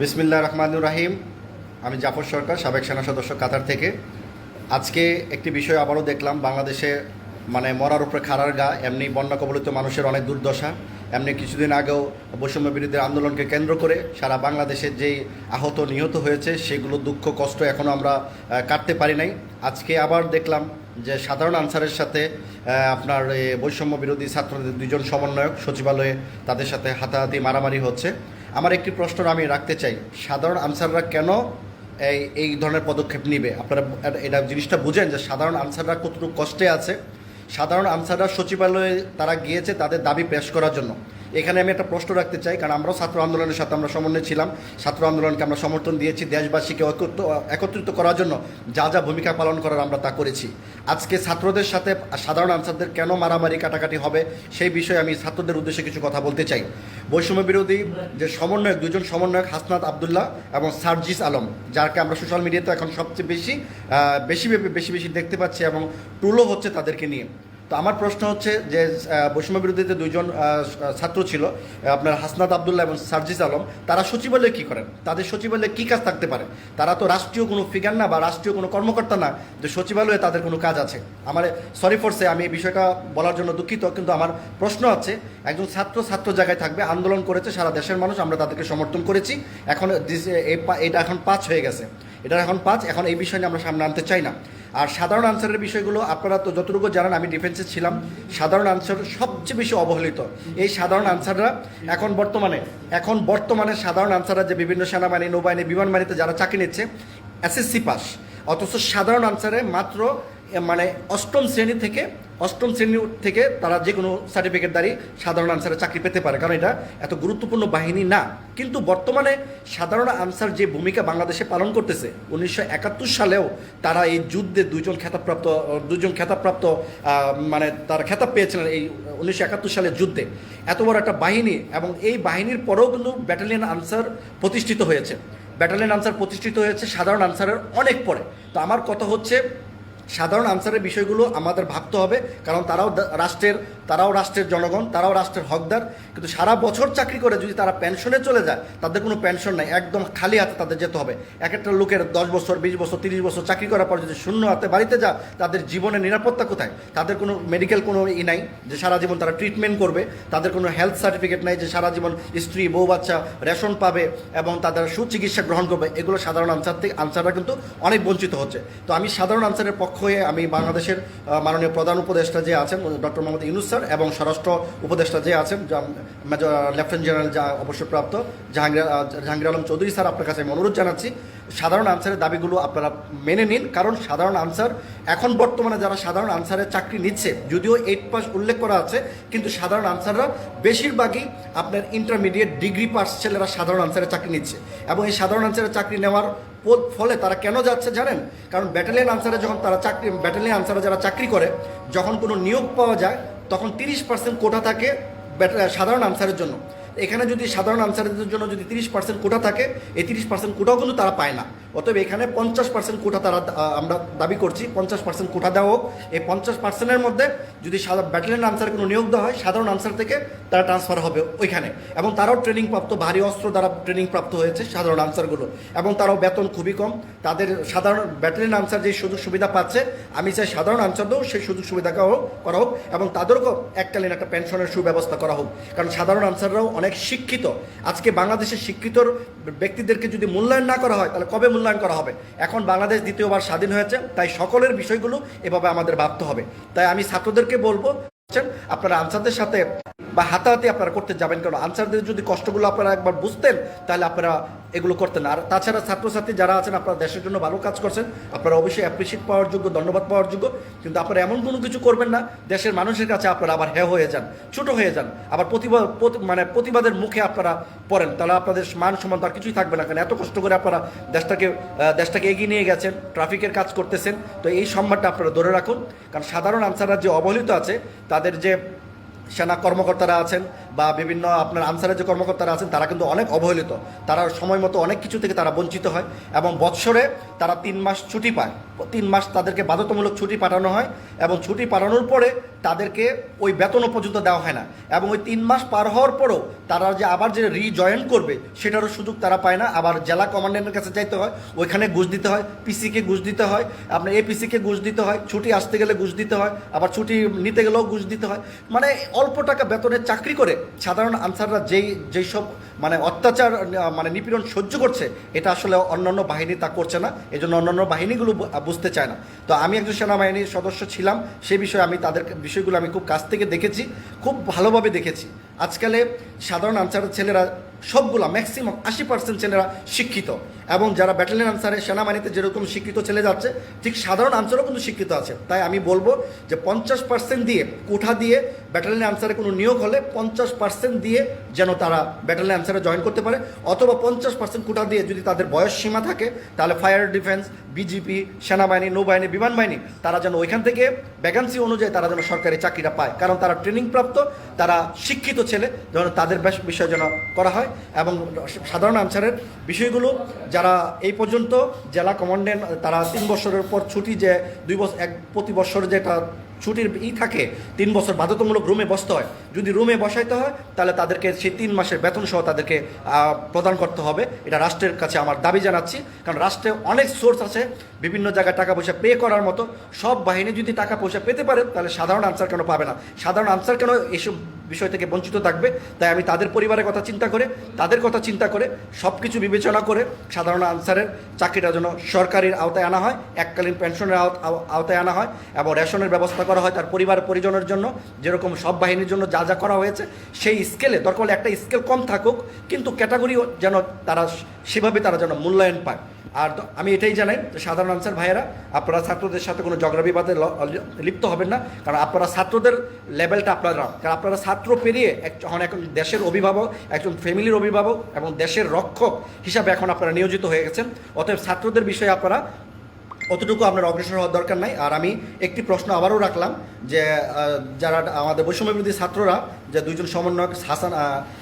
বিসমিল্লাহ রহমানুর রাহিম। আমি জাফর সরকার, সাবেক সেনা সদস্য কাতার থেকে। আজকে একটি বিষয় আবারও দেখলাম, বাংলাদেশে মানে মরার উপরে খাড়ার গা, এমনি বন্যা কবলিত মানুষের অনেক দুর্দশা। এমনি কিছুদিন আগেও বৈষম্য বিরোধী আন্দোলনকে কেন্দ্র করে সারা বাংলাদেশের যেই আহত নিহত হয়েছে, সেগুলো দুঃখ, কষ্ট এখনও আমরা কাটতে পারি নাই। আজকে আবার দেখলাম যে সাধারণ আনসারের সাথে আপনার বৈষম্য বিরোধী ছাত্রদের দুজন সমন্বয়ক সচিবালয়ে তাদের সাথে হাতাহাতি মারামারি হচ্ছে। আমার একটি প্রশ্ন আমি রাখতে চাই। সাধারণ আনসাররা কেন এই এই ধরনের পদক্ষেপ নিবে? আপনারা এটা- জিনিসটা বুঝেন যে সাধারণ আনসাররা কতটুকু কষ্টে আছে। সাধারণ আনসাররা সচিবালয়ে তারা গিয়েছে তাদের দাবি পেশ করার জন্য। এখানে আমি একটা প্রশ্ন রাখতে চাই, কারণ আমরাও ছাত্র আন্দোলনের সাথে আমরা সমন্বয় ছিলাম। ছাত্র আন্দোলনকে আমরা সমর্থন দিয়েছি, দেশবাসীকে একত্রিত করার জন্য যা যা ভূমিকা পালন করার আমরা তা করেছি। আজকে ছাত্রদের সাথে সাধারণ আনসারদের কেন মারামারি কাটাকাটি হবে, সেই বিষয়ে আমি ছাত্রদের উদ্দেশ্যে কিছু কথা বলতে চাই। বৈষম্য বিরোধী যে সমন্বয়ক, দুজন সমন্বয়ক, হাসনাত আবদুল্লাহ এবং সার্জিস আলম যাকে আমরা সোশ্যাল মিডিয়াতে এখন সবচেয়ে বেশি বেশি বেশি বেশি দেখতে পাচ্ছি এবং টুলও হচ্ছে তাদেরকে নিয়ে। তো আমার প্রশ্ন হচ্ছে যে বৈষম্য বিরোধীতে দুইজন ছাত্র ছিল আপনার হাসনাত আবদুল্লাহ এবং সার্জিস আলম, তারা সচিবালয়ে কী করেন? তাদের সচিবালয়ে কী কাজ থাকতে পারে? তারা তো রাষ্ট্রীয় কোনো ফিগার না বা রাষ্ট্রীয় কোনো কর্মকর্তা না, যে সচিবালয়ে তাদের কোনো কাজ আছে। আমার সরি ফরসে আমি এই বিষয়টা বলার জন্য দুঃখিত, কিন্তু আমার প্রশ্ন আছে, একজন ছাত্র ছাত্র জায়গায় থাকবে, আন্দোলন করেছে, সারা দেশের মানুষ, আমরা তাদেরকে সমর্থন করেছি, এখন এটা এখন পাঁচ হয়ে গেছে। এটা এখন পাঁচ, এখন এই বিষয় নিয়ে আমরা সামনে আনতে চাই না। আর সাধারণ আনসারের বিষয়গুলো আপনারা তো যতটুকু জানেন, আমি ডিফেন্সে ছিলাম। সাধারণ আনসার সবচেয়ে বেশি অবহেলিত। এই সাধারণ আনসাররা এখন বর্তমানে এখন বর্তমানে সাধারণ আনসাররা যে বিভিন্ন সেনাবাহিনী, নৌবাহিনী, বিমান বাহিনীতে যারা চাকরি নিচ্ছে এসএসসি পাস অথচ সাধারণ আনসারে মাত্র মানে অষ্টম শ্রেণি থেকে অষ্টম শ্রেণি থেকে তারা যে কোনো সার্টিফিকেট দাঁড়িয়ে সাধারণ আনসারে চাকরি পেতে পারে। কারণ এটা এত গুরুত্বপূর্ণ বাহিনী না। কিন্তু বর্তমানে সাধারণ আনসার যে ভূমিকা বাংলাদেশে পালন করতেছে, উনিশশো একাত্তর সালেও তারা এই যুদ্ধে দুজন খেতাবপ্রাপ্ত দুজন খেতাবপ্রাপ্ত মানে তারা খেতাব পেয়েছিলেন এই উনিশশো একাত্তর সালের যুদ্ধে। এত বড় একটা বাহিনী এবং এই বাহিনীর পরেও কিন্তু ব্যাটালিয়ন আনসার প্রতিষ্ঠিত হয়েছে। ব্যাটালিয়ন আনসার প্রতিষ্ঠিত হয়েছে সাধারণ আনসারের অনেক পরে। তো আমার কথা হচ্ছে সাধারণ আনসারের বিষয়গুলো আমাদের ভাবতে হবে, কারণ তারাও রাষ্ট্রের তারাও রাষ্ট্রের জনগণ, তারাও রাষ্ট্রের হকদার, কিন্তু সারা বছর চাকরি করে যদি তারা পেনশনে চলে যায়, তাদের কোনো পেনশন নাই, একদম খালি হাতে তাদের যেতে হবে। এক একটা লোকের দশ বছর, বিশ বছর, তিরিশ বছর চাকরি করার পর যদি শূন্য হাতে বাড়িতে যা তাদের জীবনের নিরাপত্তা কোথায়? তাদের কোনো মেডিকেল কোনো ই নাই যে সারা জীবন তারা ট্রিটমেন্ট করবে, তাদের কোনো হেলথ সার্টিফিকেট নাই যে সারা জীবন স্ত্রী, বউ, বাচ্চা রেশন পাবে এবং তাদের সুচিকিৎসা গ্রহণ করবে। এগুলো সাধারণ আনসার থেকে আনসাররা কিন্তু অনেক বঞ্চিত হচ্ছে। তো আমি সাধারণ আনসারের পক্ষ হয়ে আমি বাংলাদেশের মাননীয় প্রধান উপদেষ্টা যে আছেন ডক্টর মোহাম্মদ ইউনুস স্যার এবং স্বরাষ্ট্র উপদেষ্টা যে আছেন মেজর, লেফটেন্যান্ট জেনারেল যা অবসরপ্রাপ্ত জাহাঙ্গীর জাহাঙ্গীর আলম চৌধুরী স্যার, আপনার কাছে আমি অনুরোধ জানাচ্ছি। সাধারণ আনসারের দাবিগুলো আপনারা মেনে নিন। কারণ সাধারণ আনসার এখন বর্তমানে যারা সাধারণ আনসারের চাকরি নিচ্ছে, যদিও এইট পাস উল্লেখ করা আছে, কিন্তু সাধারণ আনসাররা বেশিরভাগই আপনার ইন্টারমিডিয়েট ডিগ্রি পাস ছেলেরা সাধারণ আনসারের চাকরি নিচ্ছে। এবং এই সাধারণ আনসারের চাকরি নেওয়ার ফলে তারা কেন যাচ্ছে জানেন? কারণ ব্যাটালিয়ন আনসারে যখন তারা চাকরি ব্যাটালিয়ন আনসারে যারা চাকরি করে, যখন কোনো নিয়োগ পাওয়া যায়, তখন তিরিশ পার্সেন্ট কোটা থাকে সাধারণ আনসারের জন্য। এখানে যদি সাধারণ আনসারদের জন্য যদি তিরিশ পার্সেন্ট কোটা থাকে, এই তিরিশ পার্সেন্ট কোটাও কিন্তু তারা পায় না। অতএব এখানে পঞ্চাশ পার্সেন্ট কোটা তারা আমরা দাবি করছি, পঞ্চাশ পার্সেন্ট কোটা দেওয়া হোক। এই পঞ্চাশ পার্সেন্টের মধ্যে যদি ব্যাটালিয়ন আনসার কোনো নিয়োগ দেওয়া হয়, সাধারণ আনসার থেকে তারা ট্রান্সফার হবে ওইখানে। এবং তারাও ট্রেনিং প্রাপ্ত, ভারী অস্ত্র দ্বারা ট্রেনিং প্রাপ্ত হয়েছে সাধারণ আনসারগুলো এবং তারাও বেতন খুবই কম। তাদের সাধারণ ব্যাটালিয়ন আনসার যে সুযোগ সুবিধা পাচ্ছে, আমি চাই সাধারণ আনসারদেরও সেই সুযোগ সুবিধা করা হোক এবং তাদেরকেও এককালীন একটা পেনশনের সুব্যবস্থা করা হোক। কারণ সাধারণ আনসাররাও অনেক শিক্ষিত। আজকে বাংলাদেশের শিক্ষিতর ব্যক্তিদেরকে যদি মূল্যায়ন না করা হয়, তাহলে কবে মূল্যায়ন করা হবে। এখন বাংলাদেশ দ্বিতীয়বার স্বাধীন হয়েছে, তাই সকলের বিষয়গুলো এভাবে আমাদের ভাবতে হবে। তাই আমি ছাত্রদেরকে বলব আপনারা আনসারদের সাথে বা হাতাহাতি আপনারা করতে যাবেন কারণ আনসারদের যদি কষ্টগুলো আপনারা একবার বুঝতেন, তাহলে আপনারা এগুলো করতেন। আর তাছাড়া ছাত্রছাত্রী যারা আছেন, আপনারা দেশের জন্য ভালো কাজ করছেন, আপনারা অবশ্যই অ্যাপ্রিসিয়েট পাওয়ার যোগ্য, ধন্যবাদ পাওয়ার যোগ্য। কিন্তু আপনারা এমন কোনো কিছু করবেন না, দেশের মানুষের কাছে আপনারা আবার হ্যাঁ হয়ে যান, ছোট হয়ে যান। আবার প্রতিবাদ প্রতি- মানে প্রতিবাদের মুখে আপনারা পড়েন, তাহলে আপনাদের মান সম্মান তার কিছুই থাকবে না, কারণ এত কষ্ট করে আপনারা দেশটাকে দেশটাকে এগিয়ে নিয়ে গেছেন, ট্রাফিকের কাজ করতেছেন। তো এই সম্মানটা আপনারা ধরে রাখুন, কারণ সাধারণ আনসাররা যে অবহেলিত আছে, তাদের যে সেনা কর্মকর্তারা আছেন বা বিভিন্ন আপনার আনসারের যে কর্মকর্তারা আছেন, তারা কিন্তু অনেক অবহেলিত। তারা সময় মতো অনেক কিছু থেকে তারা বঞ্চিত হয় এবং বৎসরে তারা তিন মাস ছুটি পায়। তিন মাস তাদেরকে বাধ্যতামূলক ছুটি পাঠানো হয় এবং ছুটি পাঠানোর পরে তাদেরকে ওই বেতনও পর্যন্ত দেওয়া হয় না। এবং ওই তিন মাস পার হওয়ার পরেও তারা যে আবার যে রিজয়েন করবে, সেটারও সুযোগ তারা পায় না। আবার জেলা কমান্ডেন্টের কাছে যাইতে হয়, ওইখানে ঘুষ দিতে হয় পিসিকে ঘুষ দিতে হয়, আপনার এপিসিকে ঘুষ দিতে হয়, ছুটি আসতে গেলে ঘুষ দিতে হয়, আবার ছুটি নিতে গেলেও ঘুষ দিতে হয়। মানে অল্প টাকা বেতনের চাকরি করে সাধারণ আনসাররা যেই যেই সব মানে অত্যাচার মানে নিপীড়ন সহ্য করছে, এটা আসলে অন্যান্য বাহিনী তা করছে না। এই জন্য অন্যান্য বাহিনীগুলো বুঝতে চায় না। তো আমি একজন সেনাবাহিনীর সদস্য ছিলাম, সে বিষয়ে আমি তাদের বিষয়গুলো আমি খুব কাছ থেকে দেখেছি, খুব ভালোভাবে দেখেছি। আজকালে সাধারণ আনসারের ছেলেরা সবগুলা ম্যাক্সিমাম আশি পার্সেন্ট ছেলেরা শিক্ষিত। এবং যারা ব্যাটালিয়ন আনসারে সেনাবাহিনীতে যেরকম শিক্ষিত ছেলে যাচ্ছে, ঠিক সাধারণ আনসারও কিন্তু শিক্ষিত আছে। তাই আমি বলব যে পঞ্চাশ পার্সেন্ট দিয়ে কোঠা দিয়ে ব্যাটালিয়ন আনসারে কোনো নিয়োগ হলে পঞ্চাশ পার্সেন্ট দিয়ে যেন তারা ব্যাটালিয়ন আনসারে জয়েন করতে পারে, অথবা পঞ্চাশ পার্সেন্ট কোঠা দিয়ে যদি তাদের বয়স সীমা থাকে, তাহলে ফায়ার ডিফেন্স বিজিপি সেনাবাহিনী, নৌবাহিনী বিমান বাহিনী তারা যেন ওইখান থেকে ভ্যাকান্সি অনুযায়ী তারা যেন সরকারি চাকরিটা পায়। কারণ তারা ট্রেনিং প্রাপ্ত, তারা শিক্ষিত ছেলে, যেন তাদের বিষয় যেন করা হয়। এবং সাধারণ আনসারের বিষয়গুলো যারা এই পর্যন্ত জেলা কমান্ডেন্ট তারা তিন বছরের পর ছুটি যে, দুই বছর এক প্রতি বছর যেটা ছুটির ই থাকে, তিন বছর বাধ্যতামূলক রুমে বসতে হয়। যদি রুমে বসাইতে হয়, তাহলে তাদেরকে সেই তিন মাসের বেতন সহ তাদেরকে প্রদান করতে হবে। এটা রাষ্ট্রের কাছে আমার দাবি জানাচ্ছি। কারণ রাষ্ট্রে অনেক সোর্স আছে, বিভিন্ন জায়গায় টাকা পয়সা পে করার মতো। সব বাহিনী যদি টাকা পয়সা পেতে পারে, তাহলে সাধারণ আনসার কেন পাবে না? সাধারণ আনসার কেন এইসব বিষয় থেকে বঞ্চিত থাকবে, তাই আমি তাদের পরিবারের কথা চিন্তা করে, তাদের কথা চিন্তা করে সব কিছু বিবেচনা করে সাধারণ আনসারের চাকরিটা যেন সরকারির আওতায় আনা হয়, এককালীন পেনশনের আওত- আওতায় আনা হয় এবং রেশনের ব্যবস্থা করা হয় তার পরিবার পরিজনের জন্য, যেরকম সব বাহিনীর জন্য যা যা করা হয়েছে, সেই স্কেলে দরকার হলে একটা স্কেল কম থাকুক, কিন্তু ক্যাটাগরিও যেন তারা সেভাবে তারা যেন মূল্যায়ন পায়। আর আমি এটাই জানাই যে সাধারণ আনসার ভাইয়েরা, আপনারা ছাত্রদের সাথে কোনো ঝগড়া বিবাদে লিপ্ত হবেন না, কারণ আপনারা ছাত্রদের লেভেলটা আপনারা কারণ আপনারা ছাত্র পেরিয়ে এক যখন এখন দেশের অভিভাবক, একজন ফ্যামিলির অভিভাবক এবং দেশের রক্ষক হিসাবে এখন আপনারা নিয়োজিত হয়ে গেছেন। অতএব ছাত্রদের বিষয়ে আপনারা অতটুকু আপনার অগ্রসর হওয়ার দরকার নাই। আর আমি একটি প্রশ্ন আবারও রাখলাম যে যারা আমাদের বৈষম্য বিরোধী ছাত্ররা, যে দুইজন সমন্বয়ক হাসান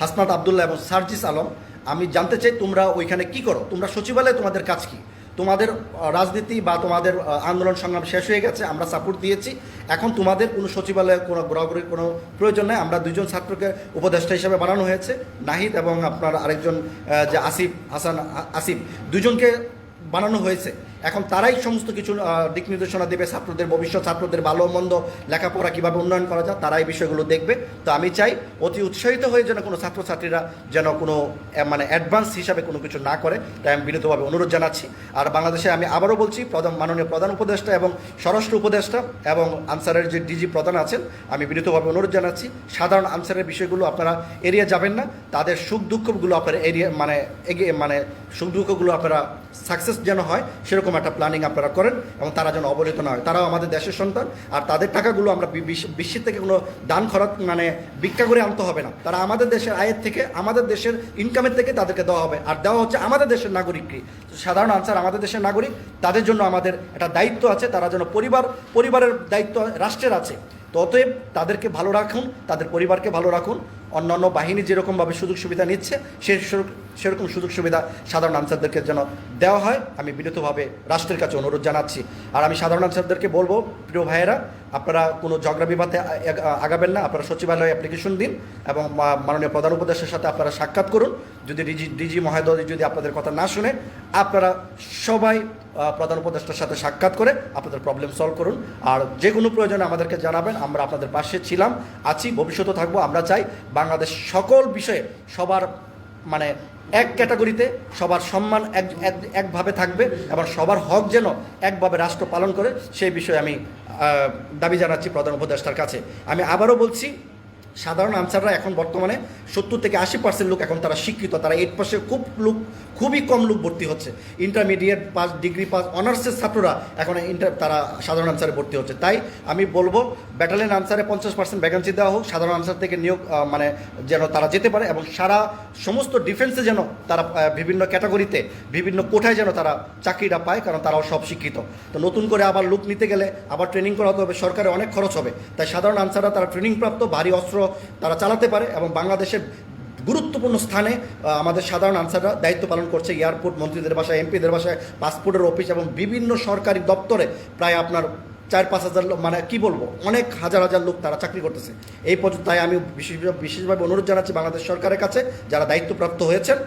হাসনাত আবদুল্লাহ এবং সার্জিস আলম, আমি জানতে চাই তোমরা ওইখানে কি করো? তোমরা সচিবালয়ে তোমাদের কাজ কি? তোমাদের রাজনীতি বা তোমাদের আন্দোলন সংগ্রাম শেষ হয়ে গেছে, আমরা সাপোর্ট দিয়েছি। এখন তোমাদের কোনো সচিবালয়ে কোনো ঘোরাঘুরির কোনো প্রয়োজন নেই। আমরা দুজন ছাত্রকে উপদেষ্টা হিসাবে বানানো হয়েছে, নাহিদ এবং আপনার আরেকজন যে আসিফ, হাসান আসিফ দুজনকে বানানো হয়েছে। এখন তারাই সমস্ত কিছু দিক নির্দেশনা দেবে, ছাত্রদের ভবিষ্যৎ, ছাত্রদের ভালো মন্দ লেখাপড়া কীভাবে উন্নয়ন করা যায় তারা এই বিষয়গুলো দেখবে। তো আমি চাই অতি উৎসাহিত হয়ে যেন কোনো ছাত্রছাত্রীরা যেন কোনো মানে অ্যাডভান্স হিসাবে কোনো কিছু না করে। তাই আমি বিনীতভাবে অনুরোধ জানাচ্ছি। আর বাংলাদেশে আমি আবারও বলছি, প্রধান মাননীয় প্রধান উপদেষ্টা এবং স্বরাষ্ট্র উপদেষ্টা এবং আনসারের যে ডিজি প্রধান আছেন, আমি বিনীতভাবে অনুরোধ জানাচ্ছি, সাধারণ আনসারের বিষয়গুলো আপনারা এড়িয়ে যাবেন না। তাদের সুখ দুঃখগুলো আপনারা এড়িয়ে মানে এগিয়ে মানে সুখ দুঃখগুলো আপনারা সাকসেস যেন হয়, সেরকম একটা প্ল্যানিং আপনারা করেন এবং তারা যেন অবহেলিত না হয়। তারাও আমাদের দেশের সন্তান আর তাদের টাকাগুলো আমরা বিশ্বের থেকে কোনো দান খরচ মানে ভিক্ষা করে আনতে হবে না। তারা আমাদের দেশের আয়ের থেকে, আমাদের দেশের ইনকামের থেকে তাদেরকে দেওয়া হবে। আর দেওয়া হচ্ছে আমাদের দেশের নাগরিককে। সাধারণ আনসার আমাদের দেশের নাগরিক, তাদের জন্য আমাদের একটা দায়িত্ব আছে। তারা যেন পরিবার, পরিবারের দায়িত্ব রাষ্ট্রের আছে। তো অতএব তাদেরকে ভালো রাখুন, তাদের পরিবারকে ভালো রাখুন। অন্যান্য বাহিনী যেরকমভাবে সুযোগ সুবিধা নিচ্ছে, সে সেরকম সুযোগ সুবিধা সাধারণ আনসারদেরকে যেন দেওয়া হয়। আমি বিনীতভাবে রাষ্ট্রের কাছে অনুরোধ জানাচ্ছি। আর আমি সাধারণ আনসারদেরকে বলব, প্রিয় ভাইয়েরা আপনারা কোনো ঝগড়া বিবাদে আগাবেন না। আপনারা সচিবালয়ে অ্যাপ্লিকেশন দিন এবং মাননীয় প্রধান উপদেশের সাথে আপনারা সাক্ষাৎ করুন। যদি ডিজি ডিজি মহোদয় যদি আপনাদের কথা না শুনে, আপনারা সবাই প্রধান উপদেষ্টার সাথে সাক্ষাৎ করে আপনাদের প্রবলেম সলভ করুন। আর যে কোনো প্রয়োজনে আমাদেরকে জানাবেন, আমরা আপনাদের পাশে ছিলাম, আছি ভবিষ্যতে থাকব। আমরা চাই বাংলাদেশ সকল বিষয়ে সবার মানে এক ক্যাটাগরিতে সবার সম্মান এক, এক- একভাবে থাকবে এবং সবার হক যেন একভাবে রাষ্ট্র পালন করে, সেই বিষয়ে আমি দাবি জানাচ্ছি প্রধান উপদেষ্টার কাছে। আমি আবারও বলছি সাধারণ আনসাররা এখন বর্তমানে সত্তর থেকে আশি পার্সেন্ট লোক এখন তারা শিক্ষিত। তারা এইট পাশে খুব লোক, খুবই কম লোক ভর্তি হচ্ছে। ইন্টারমিডিয়েট পাস ডিগ্রি পাস অনার্সের ছাত্ররা এখন ইন্টার তারা সাধারণ আনসারে ভর্তি হচ্ছে। তাই আমি বলব ব্যাটালিয়ন আনসারে পঞ্চাশ পার্সেন্ট ভ্যাকেন্সি দেওয়া হোক, সাধারণ আনসার থেকে নিয়োগ মানে যেন তারা যেতে পারে এবং সারা সমস্ত ডিফেন্সে যেন তারা বিভিন্ন ক্যাটাগরিতে বিভিন্ন কোঠায় যেন তারা চাকরিটা পায়, কারণ তারাও সব শিক্ষিত। তো নতুন করে আবার লোক নিতে গেলে আবার ট্রেনিং করাতে হবে, সরকারে অনেক খরচ হবে। তাই সাধারণ আনসাররা তারা ট্রেনিং প্রাপ্ত, ভারী অস্ত্র তারা চালাতে পারে এবং বাংলাদেশের গুরুত্বপূর্ণ স্থানে আমাদের সাধারণ আনসাররা দায়িত্ব পালন করছে এয়ারপোর্ট মন্ত্রীদের বাসায়, এমপিদের বাসায়, পাসপোর্টের অফিস এবং বিভিন্ন সরকারি দপ্তরে প্রায় আপনার চার পাঁচ হাজার লোক মানে কী বলব, অনেক হাজার হাজার লোক তারা চাকরি করতেছে। এই পর্যন্ত তাই আমি বিশেষ বিশেষভাবে অনুরোধ জানাচ্ছি বাংলাদেশ সরকারের কাছে যারা দায়িত্বপ্রাপ্ত হয়েছেন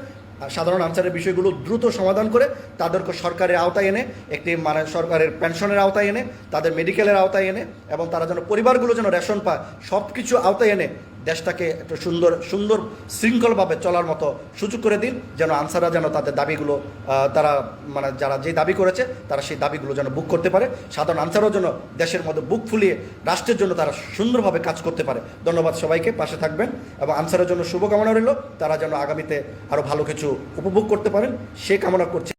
সাধারণ আনসারের বিষয়গুলো দ্রুত সমাধান করে তাদেরকে সরকারের আওতায় এনে, একটি মানে সরকারের পেনশনের আওতায় এনে, তাদের মেডিকেলের আওতায় এনে, এবং তারা যেন পরিবারগুলো যেন রেশন পায় সব কিছু আওতায় এনে দেশটাকে একটু সুন্দর সুন্দর শৃঙ্খলভাবে চলার মতো সুযোগ করে দিন, যেন আনসাররা যেন তাদের দাবিগুলো তারা মানে যারা যে দাবি করেছে, তারা সেই দাবিগুলো যেন বুক করতে পারে। সাধারণ আনসারও যেন দেশের মধ্যে বুক ফুলিয়ে রাষ্ট্রের জন্য তারা সুন্দরভাবে কাজ করতে পারে। ধন্যবাদ সবাইকে, পাশে থাকবেন এবং আনসারের জন্য শুভকামনা রইল। তারা যেন আগামীতে আরও ভালো কিছু উপভোগ করতে পারেন। সে কামনা করছি।